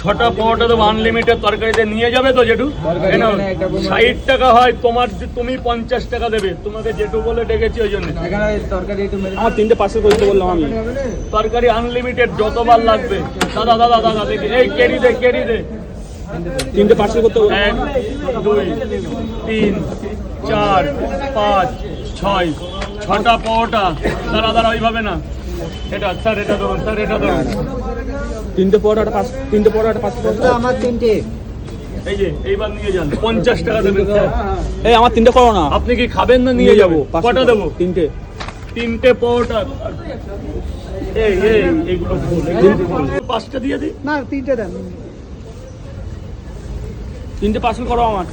ছটা পরোটা দেবো আনলিমিটেড তরকারিতে নিয়ে যাবে তো জেঠু? কেন? ষাট টাকা হয় তোমার তুমি পঞ্চাশ টাকা দেবে তোমাকে জেঠু বলে ডেকেছি ওই জন্য। এখানে তরকারি একটু মেরে আমার তিনটে পার্সেল করতে বললাম আমি। তরকারি আনলিমিটেড যতবার লাগবে। দাদা দাদা দাদা দেখি। এই কেড়ি দে কেড়ি দে। তিনটে পার্সেল করতে এক দুই তিন চার পাঁচ ছয়। ছটা পরোটা। দাঁড়া দাঁড়া ওইভাবে না। এটা স্যার এটা ধরুন স্যার এটা ধরুন তিনটে পর একটা পাঁচ তিনটে পর একটা পার্সেল আমার তিনটে। এই যে এইবার নিয়ে যান। পঞ্চাশ টাকা দেবেন এই আমার তিনটে করো না। আপনি কি খাবেন না নিয়ে যাব? কটা দেবো? তিনটে। তিনটে পরোটা। এই এই এইগুলো। পাঁচটা দিয়ে দিই? না তিনটে দেন। তিনটে পার্সেল করো আমার।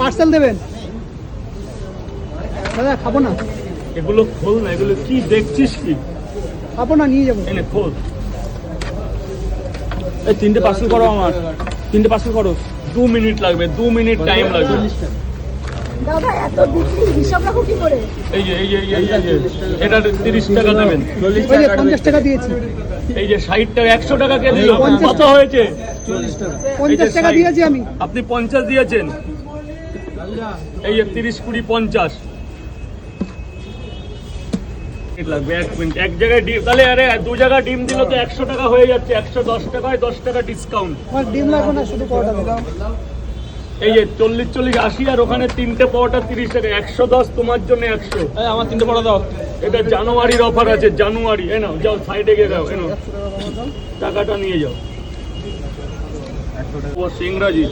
পার্সেল দেবেন? দাদা খাব না। এগুলো খোল না এগুলো কি দেখছিস কি? খাব না নিয়ে যাব। খোল। এই তিনটে পার্সেল করো আমার। তিনটে পার্সেল করো। দু মিনিট লাগবে দু মিনিট টাইম লাগবে। দাদা এত বিক্রি হিসাব রাখো কি করে? এই যে এই যে এই যে, এটা তিরিশ টাকা দেবেন দিয়েছি। এই যে টাকা একশো টাকা কে দিল কত হয়েছে? পঞ্চাশ টাকা ষাট। দিয়েছি আমি। আপনি পঞ্চাশ দিয়েছেন। এই যে তিরিশ কুড়ি পঞ্চাশ। মিনিট লাগবে এক মিনিট এক জায়গায় ডিম তাহলে আরে দু জায়গায় ডিম দিল তো একশো টাকা হয়ে যাচ্ছে একশো দশ টাকায় দশ টাকা ডিসকাউন্ট ডিম লাগবে না শুধু পরোটা এই যে চল্লিশ চল্লিশ আশি আর ওখানে তিনটে পাওয়াটা তিরিশ টাকা একশো দশ তোমার জন্য একশো। এই আমার তিনটে পড়া দাও। এটা জানুয়ারির অফার আছে জানুয়ারি। এ নাও যাও সাইডে গিয়ে যাও এ নাও। টাকাটা নিয়ে যাও। ও সিংরাজি।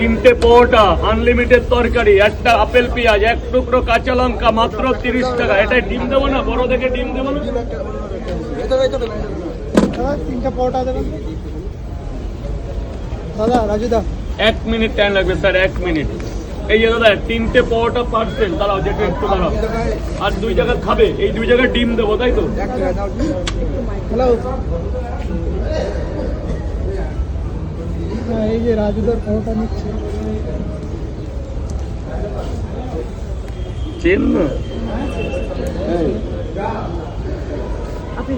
তিনটে পরোটা আনলিমিটেড তরকারি একটা আপেল পেঁয়াজ এক টুকরো কাঁচা লঙ্কা মাত্র তিরিশ টাকা। এটাই ডিম দেবো না? বড় দেখে ডিম দেবো না? দাদা তিনটে দেবেন? দাদা রাজুদা এক মিনিট টাইম লাগবে স্যার এক মিনিট। এই যে দাদা তিনটে পরোটা পার্সেল দাঁড়াও যেটা একটু দাঁড়াও। আর দুই জায়গা খাবে। এই দুই জায়গায় ডিম দেবো তাই তো? হ্যালো হ্যাঁ, এই যে রাজুদার ফটোটা নিচ্ছে। চেন আপনি